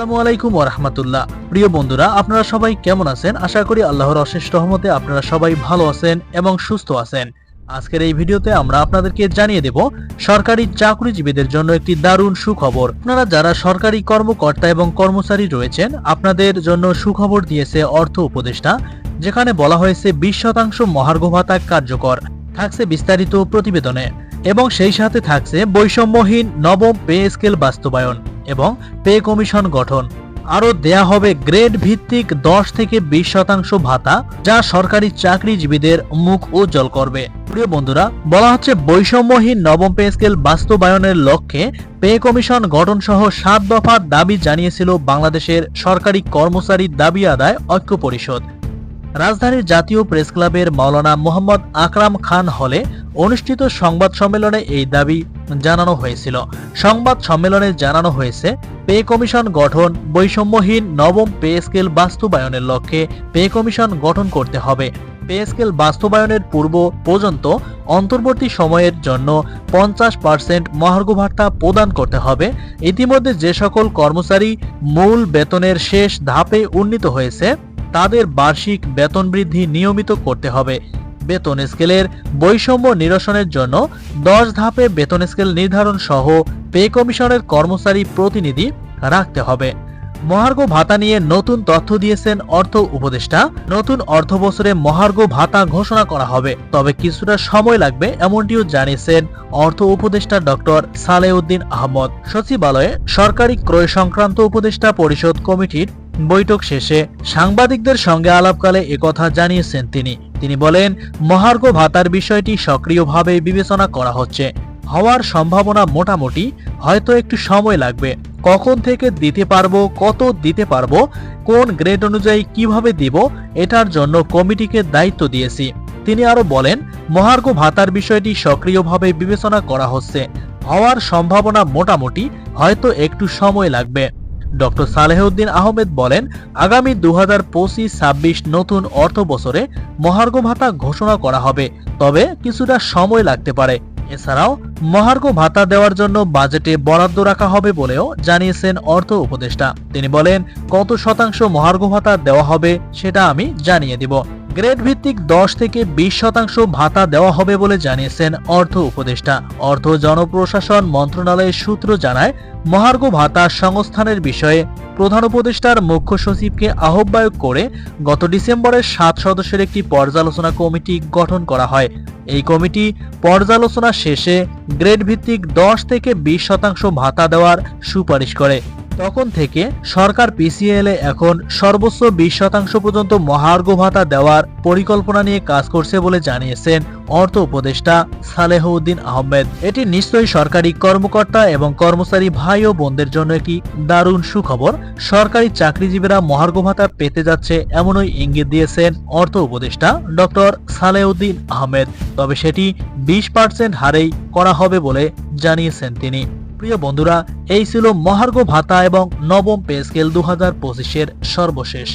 আসসালামু আলাইকুম ওরহামতুল্লাহ প্রিয় বন্ধুরা, আপনারা সবাই কেমন আছেন? আশা করি আল্লাহর অশেষ রহমতে আপনারা সবাই ভালো আছেন এবং সুস্থ আছেন। আজকের এই ভিডিওতে আমরা আপনাদেরকে জানিয়ে দেব, সরকারি চাকরিজীবীদের জন্য একটি দারুণ সুখবর। আপনারা যারা সরকারি কর্মকর্তা এবং কর্মচারী রয়েছেন, আপনাদের জন্য সুখবর দিয়েছে অর্থ উপদেষ্টা, যেখানে বলা হয়েছে বিশ শতাংশ মহার্ঘ ভাতা কার্যকর, থাকছে বিস্তারিত প্রতিবেদনে। এবং সেই সাথে থাকছে বৈষম্যহীন নবম পে স্কেল বাস্তবায়ন। এবং পে কমিশন গঠন। আরও দেয়া হবে গ্রেড ভিত্তিক দশ থেকে বিশ শতাংশ ভাতা, যা সরকারি চাকরিজীবীদের মুখ উজ্জ্বল করবে। প্রিয় বন্ধুরা, বলা হচ্ছে বৈষম্যহীন নবম পে স্কেল বাস্তবায়নের লক্ষ্যে পে কমিশন গঠন সহ সাত দফার দাবি জানিয়েছিল বাংলাদেশের সরকারি কর্মচারী দাবি আদায় ঐক্য পরিষদ। রাজধানীর জাতীয় প্রেস ক্লাবের মাওলানা মোহাম্মদ আকরাম খান হলে অনুষ্ঠিত সংবাদ সম্মেলনে এই দাবি জানানো হয়েছিল। সংবাদ সম্মেলনে জানানো হয়েছে, পে কমিশন গঠন বৈষম্যহীন নবম পে স্কেল বাস্তবায়নের লক্ষ্যে পে কমিশন গঠন করতে হবে। পে স্কেল বাস্তবায়নের পূর্ব পর্যন্ত অন্তর্বর্তী সময়ের জন্য পঞ্চাশ পার্সেন্ট মহার্ঘ ভাতা প্রদান করতে হবে। ইতিমধ্যে যে সকল কর্মচারী মূল বেতনের শেষ ধাপে উন্নীত হয়েছে, তাদের বার্ষিক বেতন বৃদ্ধি নিয়মিত করতে হবে। বেতন স্কেলের বৈষম্য নিরসনের জন্য দশ ধাপে বেতন স্কেল নির্ধারণ সহ পে কমিশনের কর্মচারী প্রতিনিধি রাখতে হবে। মহার্ঘ ভাতা নিয়ে নতুন তথ্য দিয়েছেন অর্থ উপদেষ্টা। নতুন অর্থ বছরে মহার্ঘ ভাতা ঘোষণা করা হবে। তবে কিছুটা সময় লাগবে এমনটিও জানিয়েছেন অর্থ উপদেষ্টা ডক্টর সালেউদ্দিন আহমদ। সচিবালয়ে সরকারি ক্রয় সংক্রান্ত উপদেষ্টা পরিষদ কমিটির বৈঠক শেষে সাংবাদিকদের সঙ্গে আলাপকালে একথা জানিয়েছেন তিনি। তিনি বলেন, মহার্ঘ ভাতার বিষয়টি সক্রিয়ভাবে বিবেচনা করা হচ্ছে। হওয়ার সম্ভাবনা মোটামুটি, হয়তো একটু সময় লাগবে। কখন থেকে দিতে পারব, কত দিতে পারব, কোন গ্রেড অনুযায়ী কীভাবে দিব, এটার জন্য কমিটিকে দায়িত্ব দিয়েছি। তিনি আরও বলেন, মহার্ঘ ভাতার বিষয়টি সক্রিয়ভাবে বিবেচনা করা হচ্ছে। হওয়ার সম্ভাবনা মোটামুটি, হয়তো একটু সময় লাগবে। ডক্টর সালেহউদ্দিন আহমেদ বলেন, আগামী দু হাজার পঁচিশ ছাব্বিশ নতুন অর্থ বছরে মহার্ঘ ভাতা ঘোষণা করা হবে, তবে কিছুটা সময় লাগতে পারে। এছাড়াও, মহার্ঘ ভাতা দেওয়ার জন্য বাজেটে বরাদ্দ রাখা হবে বলেও জানিয়েছেন অর্থ উপদেষ্টা। তিনি বলেন, কত শতাংশ মহার্ঘ ভাতা দেওয়া হবে সেটা আমি জানিয়ে দিব। গ্রেড ভিত্তিক দশ থেকে বিশ শতাংশ ভাতা দেওয়া হবে বলে জানিয়েছেন অর্থ উপদেষ্টা। অর্থ জনপ্রশাসন মন্ত্রণালয়ের সূত্র জানায়, মহার্ঘ ভাতা সংস্থানের বিষয়ে প্রধান উপদেষ্টার মুখ্য সচিবকে আহ্বায়ক করে গত ডিসেম্বরের সাত সদস্যের একটি পর্যালোচনা কমিটি গঠন করা হয়। এই কমিটি পর্যালোচনা শেষে গ্রেড ভিত্তিক দশ থেকে বিশ শতাংশ ভাতা দেওয়ার সুপারিশ করে। তখন থেকে সরকার পিসিএল এ এখন সর্বোচ্চ বিশ শতাংশ পর্যন্ত মহার্ঘ ভাতা দেওয়ার পরিকল্পনা নিয়ে কাজ করছে বলে জানিয়েছেন অর্থ উপদেষ্টা সালেহউদ্দিন আহমেদ। এটি নিশ্চয়ই সরকারি কর্মকর্তা এবং কর্মচারী ভাই ও বোনদের জন্য একটি দারুণ সুখবর। সরকারি চাকরিজীবীরা মহার্ঘ ভাতা পেতে যাচ্ছে এমনই ইঙ্গিত দিয়েছেন অর্থ উপদেষ্টা ডক্টর সালেউদ্দিন আহমেদ। তবে সেটি বিশ পার্সেন্ট হারেই করা হবে বলে জানিয়েছেন তিনি। প্রিয় বন্ধুরা এই ছিল মহার্ঘ ভাতা এবং নবম পে স্কেল দু হাজার পঁচিশের সর্বশেষ।